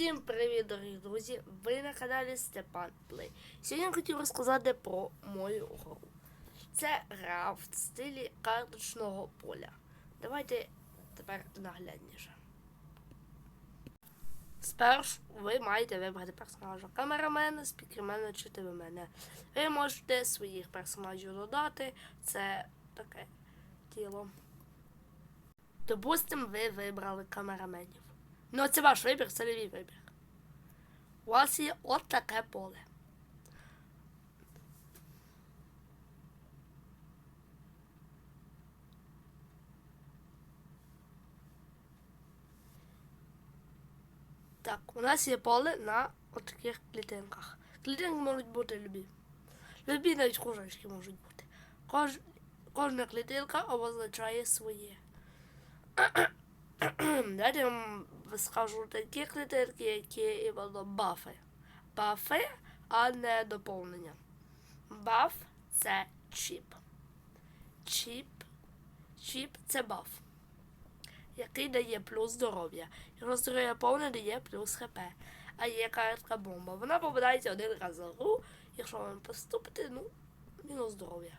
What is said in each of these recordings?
Всім привіт, дорогі друзі! Ви на каналі Степан Плей. Сьогодні я хотів розказати про мою гру. Це гра в стилі карточного поля. Давайте тепер наглядніше. Спершу ви маєте вибрати персонажа камерамена, спікермена чи телемена. Ви можете своїх персонажів додати. Це таке тіло. Допустимо, ви вибрали камераменів. Ну, це ваш вибір, це не мій вибір. У вас є от таке поле. Так, у нас є поле на таких клітинках. Клітинки можуть бути любі. Любі навіть кружечки можуть бути. Кож... Кожна клітинка обозначає своє. Я вам скажу такі клітинки, які іменно бафи. Бафи, а не доповнення. Баф це чіп. Чіп. Чіп це баф, який дає плюс здоров'я. Якщо здоров'я повне дає плюс хп. А є картка бомба. Вона попадається один раз за гру, якщо вам поступити, ну, мінус здоров'я.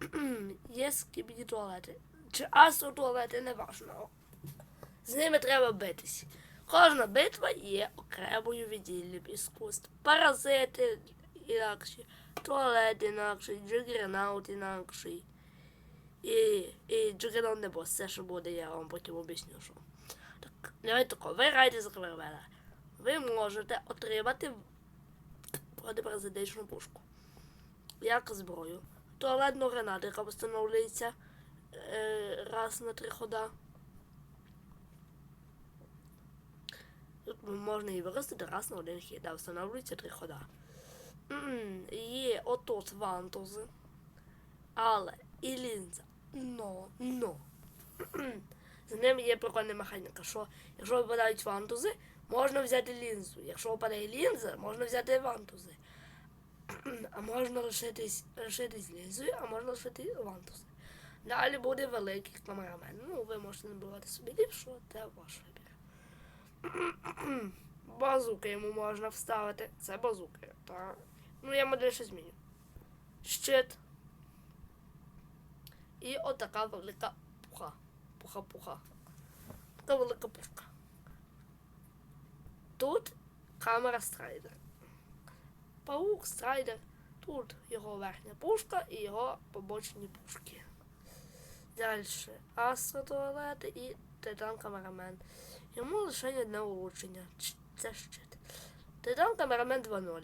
є скібні туалети. Чи астротуалети, не важливо. З ними треба битись. Кожна битва є окремою відділом іскусств. Паразити інакші, туалет інакший, джигернаут інакший. І, і джигернаут не бос, це що буде, я вам потім об'ясню, що. Так, давайте тако, ви граєте за квервела. Ви можете отримати протипаразитичну пушку. Як зброю. Туалетну гранату, яка встановлюється е, раз на три хода. Можна її використати раз на один хід, а встановлюється три хода. М, Є отут вантузи, але і лінза. Но, но. З ним є прикольна механіка, що якщо випадають вантузи, можна взяти лінзу. Якщо випадає лінза, можна взяти вантузи. А можна лишитись, лишитись лінзою, а можна лишити вантузи. Далі буде великий камерамен. Ну, ви можете набивати собі ліпшого, це ваш вибір. Базуки йому можна вставити. Це базуки. Так. Ну, я модель ще зміню. Щит. І отака велика пуха. Пуха-пуха. Така велика пушка. Тут камера страйдер. Паук страйдер. Тут його верхня пушка і його побочні пушки. Далі астротуалети і титан камерамен. Йому лише одне улучшення. Ч- Це щит. Титан камерамен 2.0.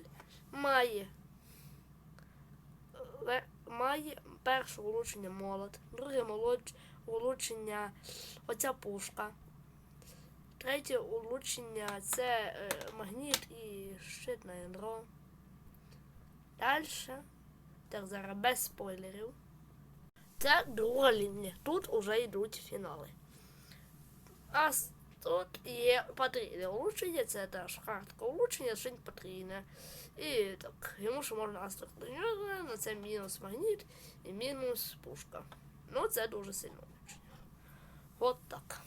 Має. Має перше улучшення молот, друге улучшення оця пушка. Третє улучшення це е, магніт і щит на ядро. Далі. Так, зараз без спойлерів. Це друга лінія. Тут уже йдуть фінали. А с- тут є потрійне улучшення, це теж картка улучшення, шинь потрійне. І так, йому ще можна астрокленювати, на це мінус магніт і мінус пушка. Ну, це дуже сильне улучшення. От так.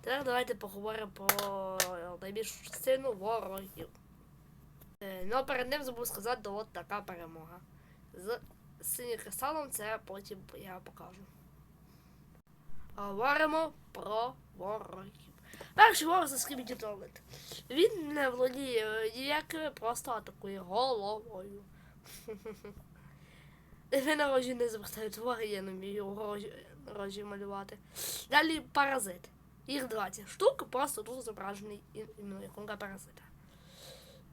Тепер давайте поговоримо про найбільшу частину ворогів. Е, Ну, перед ним забув сказати, от така перемога. З синім кристалом це потім я покажу. Говоримо про ворогів. Перший ворог це скрібіті туалет. Він не володіє ніякими, просто атакує головою. Ви на рожі не звертають уваги, я не вмію рожі, малювати. Далі паразит. Їх 20 штук, просто тут зображений іменно іконка паразита.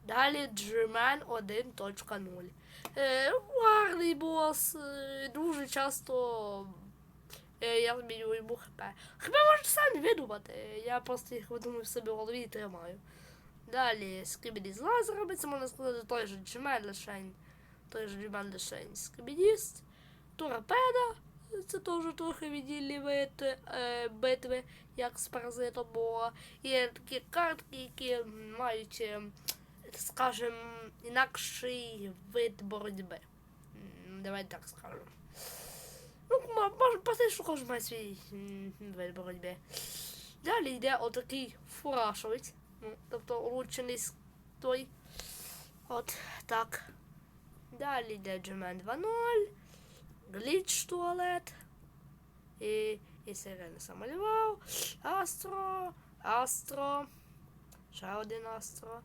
Далі Джимен 1.0. Е, гарний бос, е, дуже часто е, я змінюю йому хп. Хп можете самі видумати. Я просто їх видумую собі в голові і тримаю. Далі скибіді з лазерами, це можна сказати той же Джимен лишень. Той же Джимен лишень скибідіст. Торпеда. Це теж трохи відділі вид е, битви, як з паразитом було. Є такі картки, які мають, е, скажем, інакший вид боротьби. Давайте так скажемо. Може, просто що кожен має свій вид боротьби. Далі йде отакий фурашовець. Ну, тобто улучшений той. От так. Далі йде Джемен 2.0. Гліч туалет. І, і сирени самалював. Астро. Астро. Ще один Астро.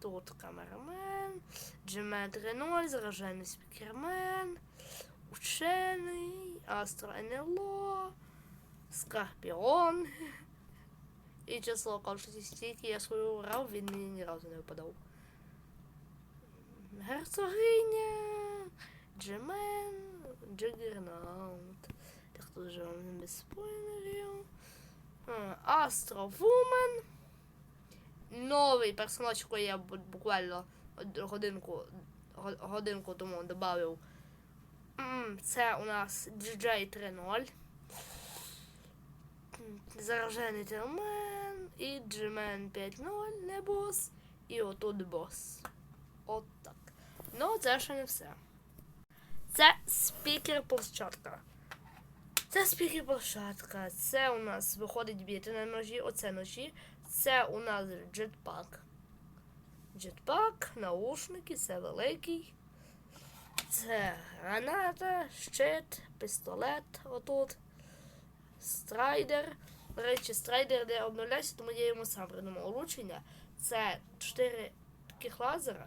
Тут камерамен. Джемен 3.0. Заражений спікермен. Учений. Астро НЛО. Скорпіон. І число кожної стійки я свою грав, він мені ні разу не випадав. Герцогиня, Джемен, Джигернаут. Так тут же вам без спойлерів. Астровумен. Новий персонаж, який я буквально годинку, годинку тому додав. Це у нас DJ 3.0. Заражений термен і Джемен 5.0, не бос. І отут бос. От так. Ну, це ще не все. Це спікер площадка. Це спікер площадка. Це у нас виходить біти на ножі, оце ножі. Це у нас джетпак. Джетпак, наушники, це великий. Це граната, щит, пістолет отут. Страйдер. До речі, страйдер не обновляється, тому я йому сам придумав улучшення. Це 4 таких лазера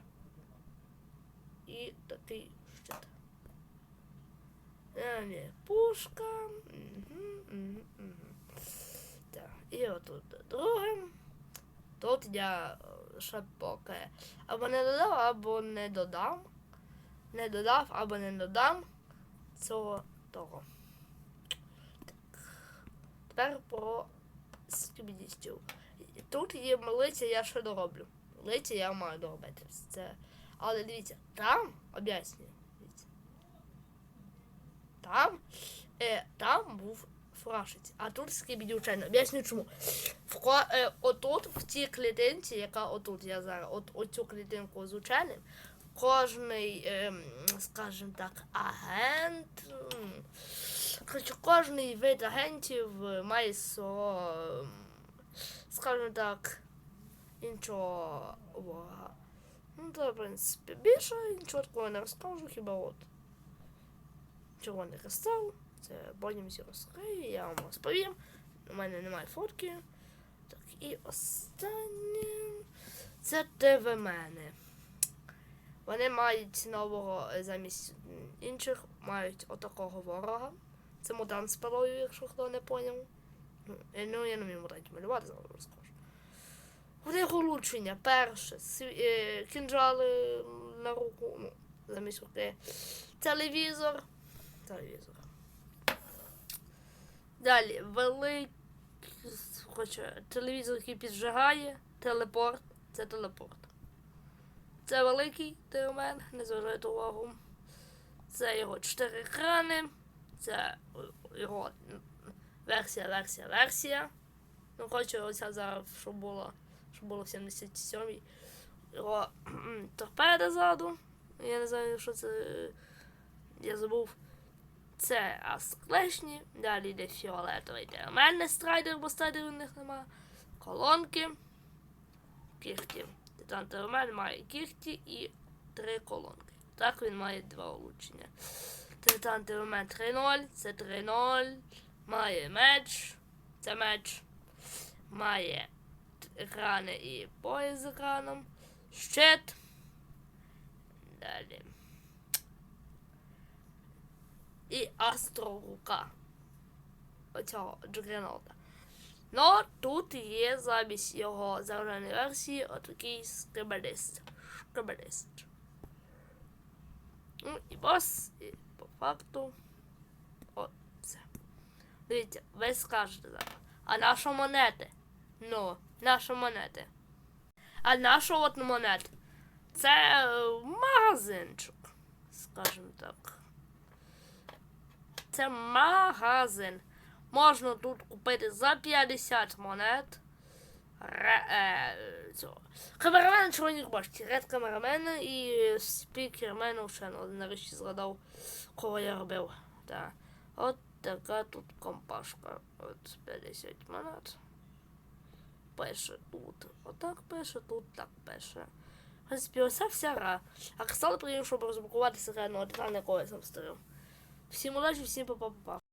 і такий щит. Пушка. Так, і отут другим. Тут я е, ще поки або не додав, або не додам. Не додав, або не додам цього того. Тепер про скібідістів. Тут є лиця, я ще дороблю. Лиця я маю доробити. Це. Але дивіться, там, об'яснюю. Там, е, там був фрашець, а тут скібідівчайно. Об'яснюю чому. В, е, отут, в цій клітинці, яка отут я зараз, от оцю клітинку з ученим, кожний, ем, скажімо так, агент. Коротше, кожний вид агентів е, має свого, ем, скажімо так, іншого. Ну, то, в принципі, більше нічого такого не розкажу, хіба от. Червоний кристал, це потім всі розкрию, я вам розповім. У мене немає фотки. Так, і останнє. Це ТВ-мени. Вони мають нового е, замість інших, мають отакого ворога. Це мутант з пилою, якщо хто не поняв. Ну, я не вмію мутантів малювати, зараз розкажу. Них улучшення. Перше, е, кінжали на руку, ну, замість руки. Телевізор. Телевізор. Далі, великий. Хоче, телевізор, який піджигає, телепорт. Це телепорт. Це великий термен, не зважайте увагу. Це його чотири екрани. Це його версія, версія, версія. Ну, хочу оця зараз, щоб було, щоб було в 77-й. Його торпеда ззаду. Я не знаю, що це. Я забув. Це асклешні. Далі йде фіолетовий термальний страйдер, бо страйдерів у них нема. Колонки. Кіхті. Термаль має кіхті і три колонки. Так він має два. Титан термаль 3.0, це 3.0. Має меч. Це меч. Має екрани і пояс з екраном. Щит. Далі. І астрорука. Оцього Джугернаута. Ну, тут є замість його зараженої версії отакий скребеліст. Скребеліст. Ну, і бос, і по факту. Оце. Дивіться, ви скажете зараз. А наша монети? Ну, наша монети. А наша от монет? Це е, магазинчик, скажімо так. Це магазин. Можна тут купити за 50 монет. Е, цього. Камерамен червоних бачите. Ред камерамена і спікермен ще нарешті згадав, кого я робив. Так. От така тут компашка. От 50 монет. пише тут. Отак пише, тут так пише. В принципі, оце вся гра. А кристал приїхав, щоб розблокувати секретного титана, якого я сам створив. Всім удачі, всім па-па-па.